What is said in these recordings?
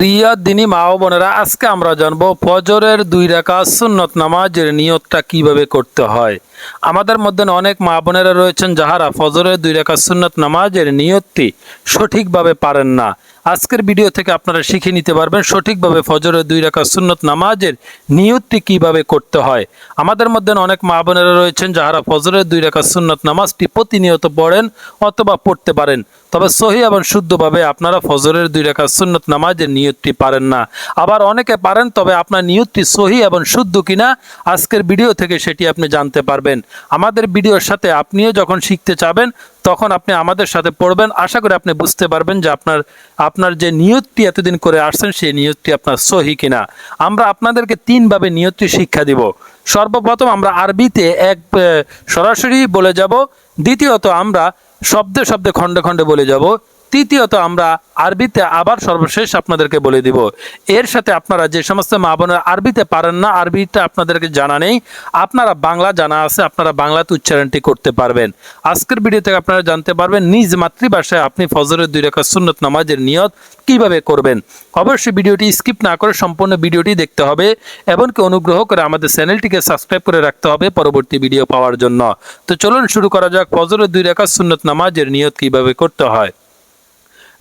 প্রিয় দিনী মা বোনেরা, আজকে আমরা জানব ফজরের দুই সুন্নত নামাজের নিয়তটা কীভাবে করতে হয়। আমাদের মধ্যে অনেক মা বোনেরা রয়েছেন ফজরের দুই সুন্নত নামাজের নিয়তটি সঠিকভাবে পারেন না। আজকের ভিডিও থেকে আপনারা শিখে নিতে পারবেন সঠিকভাবে ফজরের দুই রাকাত সুন্নত নামাজের নিয়তটি কীভাবে করতে হয়। আমাদের মধ্যে অনেক মা বোনেরা রয়েছেন যাহারা ফজরের দুই রাকাত সুন্নত নামাজটি প্রতিনিয়ত পড়েন অথবা পড়তে পারেন। তবে সহি এবং শুদ্ধভাবে আপনারা ফজরের দুই রাকাত সুন্নত নামাজের নিয়তটি পারেন না। আবার অনেকে পারেন, তবে আপনার নিয়তটি সহি এবং শুদ্ধ কিনা আজকের ভিডিও থেকে সেটি আপনি জানতে পারবেন। আমাদের ভিডিওর সাথে আপনিও যখন শিখতে চাবেন তখন আপনি আমাদের সাথে পড়বেন। আশা করি আপনি বুঝতে পারবেন যে আপনার আপনার যে নিয়তটি এতদিন করে আসছেন, সেই নিয়তটি আপনার সহি কিনা। আমরা আপনাদেরকে তিনভাবে নিয়তটি শিক্ষা দিব। সর্বপ্রথম আমরা আরবিতে এক সরাসরি বলে যাব। দ্বিতীয়ত আমরা শব্দে শব্দে খণ্ডে খণ্ডে বলে যাব। তৃতীয়ত আমরা আরবিতে আবার সর্বশেষ আপনাদেরকে বলে দিব। এর সাথে আপনারা যে সমস্ত মা বোনের আরবিতে পারেন না আরবিটা আপনাদেরকে জানা নেই, আপনারা বাংলা জানা আছে, আপনারা বাংলাতে উচ্চারণটি করতে পারবেন। আজকের ভিডিও থেকে আপনারা জানতে পারবেন নিজ মাতৃভাষায় আপনি ফজরের দুই রেখা সুন্নত নামাজের নিয়ত কীভাবে করবেন। অবশ্যই ভিডিওটি স্কিপ না করে সম্পূর্ণ ভিডিওটি দেখতে হবে, এমনকি অনুগ্রহ করে আমাদের চ্যানেলটিকে সাবস্ক্রাইব করে রাখতে হবে পরবর্তী ভিডিও পাওয়ার জন্য। তো চলুন শুরু করা যাক, ফজরের দুই রেখা সুন্নত নামাজের নিয়ত কীভাবে করতে হয়।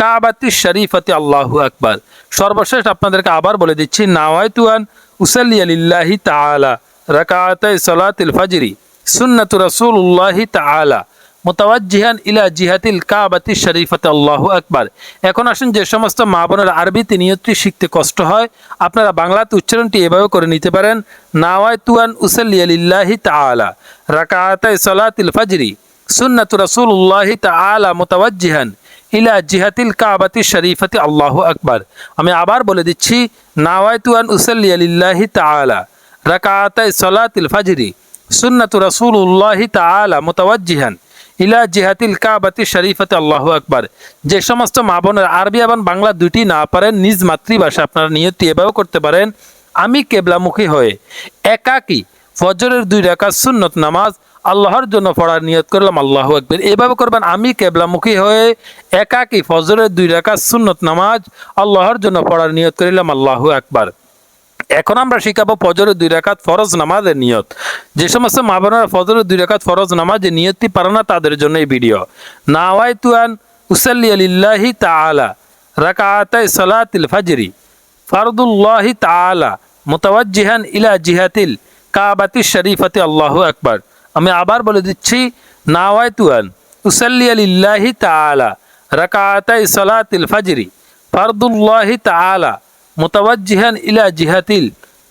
কাবাতি শরীফতি আল্লাহু আকবার। সর্বশেষ আপনাদেরকে আবার বলে দিচ্ছি নাওয়াইতুয়ান উসাল্লি আলিল্লাহি তাআলা রাকাতাই সালাতিল ফাজরি, সুন্নাতু রাসূলুল্লাহি তাআলা, মুতাওয়াজ্জিহান ইলা জিহাতিল কাবাতি শরীফতি আল্লাহু আকবার। এখন আসেন যে সমস্ত মা বোনের আরবিতে নিয়তটি শিখতে কষ্ট হয়, আপনারা বাংলাতে উচ্চারণটি এভাবে করে নিতে পারেন নাওয়াইতুয়ান উসাল্লি আলিল্লাহি তাআলা রাকাতাই সালাতিল ফাজরি, সুন্নাতু রাসূলুল্লাহি তাআলা মুতাওয়াজ্জিহান ইলা জিহাতিল কাবাতি শরীফতি আল্লাহু আকবার। আমি আবার বলে দিচ্ছি নাওয়াইতুয়ান উসাল্লি আলিল্লাহি তাআলা, রাকাতাই সালাতিল ফাজরি, সুন্নাতু রাসূলুল্লাহি তাআলা মুতাওয়াজ্জিহান, ইলা জিহাতিল কাবাতি শরীফতি আল্লাহু আকবার। যে সমস্ত মা বোনের আরবি এবং বাংলা দুটি না পারেন, নিজ মাতৃভাষা আপনারা নিয়তি এভাবে করতে পারেন, আমি কেবলামুখী হয়ে, একাকী, ফজরের দুই রাকাত সুন্নত নামাজ আল্লাহর জন্য পড়ার নিয়ত করলাম, আল্লাহ আকবর। এভাবে করবেন, আমি কেবলামুখী হয়ে একাকী ফজরের দুই রাকাত সুন্নত নামাজ আল্লাহর জন্য পড়ার নিয়ত করিলাম, আল্লাহু আকবার। এখন আমরা শিখাবো ফজরের দুই রাকাত ফরজ নামাজের নিয়ত। যে সমস্ত মা বোনেরা ফজরের দুই রাকাত ফরজ নামাজের নিয়তটি পারে না, তাদের জন্য এই ভিডিও। নাওয়াই তুয়ান উসাল্লি আলিল্লাহি তাআলা রাকাতাই সালাতিল ফাজরি ফারদুল্লাহি তাআলা মুতাওয়াজ্জিহান ইলা জিহাতিল কাবাতি শরীফতি, আল্লাহ আকবার। আমি আবার বলে দিচ্ছি নাওয়াইতুয়ান উসাল্লি আলিল্লাহি তাআলা, রাকাতাই সালাতিল ফাজরি, ফারদুল্লাহি তাআলা, মুতাওয়াজ্জিহান ইলা জিহাতিল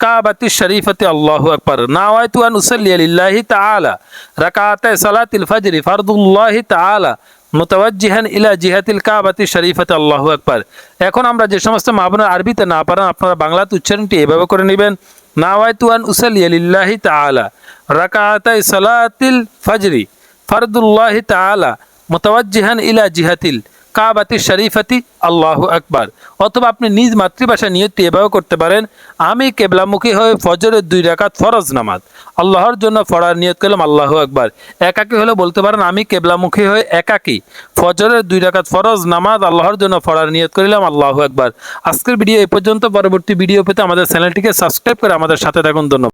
কাবাতি শরীফতি, আল্লাহু আকবার। নাওয়াইতুয়ান উসাল্লি আলিল্লাহি তাআলা, রাকাতাই সালাতিল ফাজরি, ফারদুল্লাহি তাআলা, মুতাওয়াজ্জিহান ইলা জিহাতিল কাবাতি শরীফতে, আল্লাহু আকবার। এখন আমরা যে সমস্ত মাহবুনের আরবিতে না পারেন আপনারা বাংলাতে উচ্চারণটি এভাবে করে নেবেন। নাওয়াইতুয়ান উসাল্লি আলিল্লাহি তাআলা রাকাতাই সালাতিল ফাজরি ফারদুল্লাহি তাআলা মুতাওয়াজ্জিহান ইলা জিহাতিল কাবাতি শরীফাতি, আল্লাহ আকবার। অথবা আপনি নিজ মাতৃভাষা নিয়তটি এভাবে করতে পারেন, আমি কেবলামুখী হয়ে ফজরের দুই রাকাত ফরজ নামাজ। আল্লাহর জন্য ফরার নিয়ত করলাম আল্লাহ আকবার। একাকী হলে বলতে পারেন, আমি কেবলামুখী হয়ে একাকী। ফজরের দুই রাকাত ফরজ নামাজ আল্লাহর জন্য ফরার নিয়ত করিলাম আল্লাহ আকবার। আজকের ভিডিও এই পর্যন্ত। পরবর্তী ভিডিও পেতে আমাদের চ্যানেলটিকে সাবস্ক্রাইব করে আমাদের সাথে থাকুন। ধন্যবাদ।